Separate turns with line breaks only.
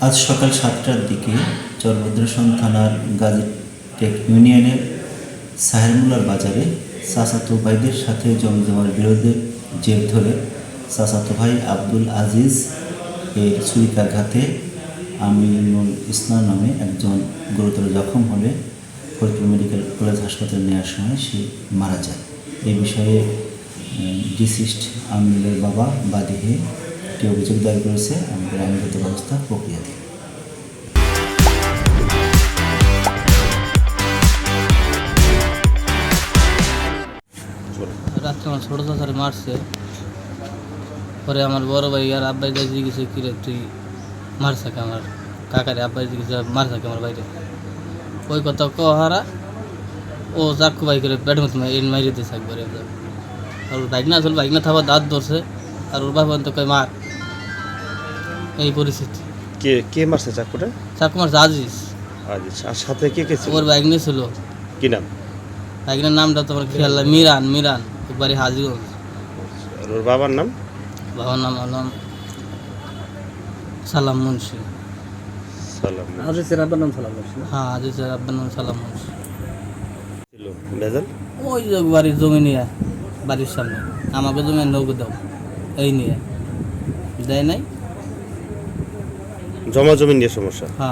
আজ সকাল সাতটার দিকে চরভদ্রসন থানার গাজীটেক ইউনিয়নের সাহেরমুলার বাজারে চাচাতো ভাইদের সাথে জমজমার বিরোধের জের ধরে চাচাতো ভাই আব্দুল আজিজ এর ছুরিকাঘাতে আমিনুল ইসলাম নামে একজন গুরুতর জখম হলে ফরিদপুর মেডিকেল কলেজ হাসপাতালে নেওয়ার সময় সে মারা যায়। এই বিষয়ে ডিসিস্ট আমিনুলের বাবা বাদী হয়ে একটি অভিযোগ দায়ের করেছে আমাদের আইনগত ব্যবস্থা প্রক্রিয়াতে
রাত্রে আমার ছোটো চাচারে মারছে। পরে আমার বড় ভাই আর আব্বাই যাই জিজ্ঞেস কিরে, তুই মারছে কে আমার কাকারে আব্বাই জিজ্ঞেস মারছে কে আমার বাইরে ওই কথা ক হারা ও চাকু ভাই করে ব্যাট মতো মাইরে একবারে একবার। আর ওর বাইক না আসলে বাইক না থাবার দাঁত ধরছে আর ওর বাবা তো কয় মার। এই পরিস্থিতি।
কে কে মারছে চাকুটা
চাকু মারছে আজিজ।
আজ আর সাথে কে কে ছিল?
ওর বাইক নিয়ে ছিল।
কি নাম?
বাইকের নামটা তোমার খেয়াল মিরান মিরান একবারে হাজিগঞ্জ।
আর ওর বাবার নাম?
বাবার নাম হলাম সালাম মুন্সি।
সালাম
আজিজের আব্বার নাম সালাম না?
হ্যাঁ আজি আব্বার নাম সালাম মুন্সি।
ছিল। ভেজাল?
ওই বাড়ির জমি নিয়ে। বাড়ির সামনে। আমাকে তুমি নৌকো দাও। এই নিয়ে। দেয় নাই?
জমা জমি নিয়ে সমস্যা?
হ্যাঁ।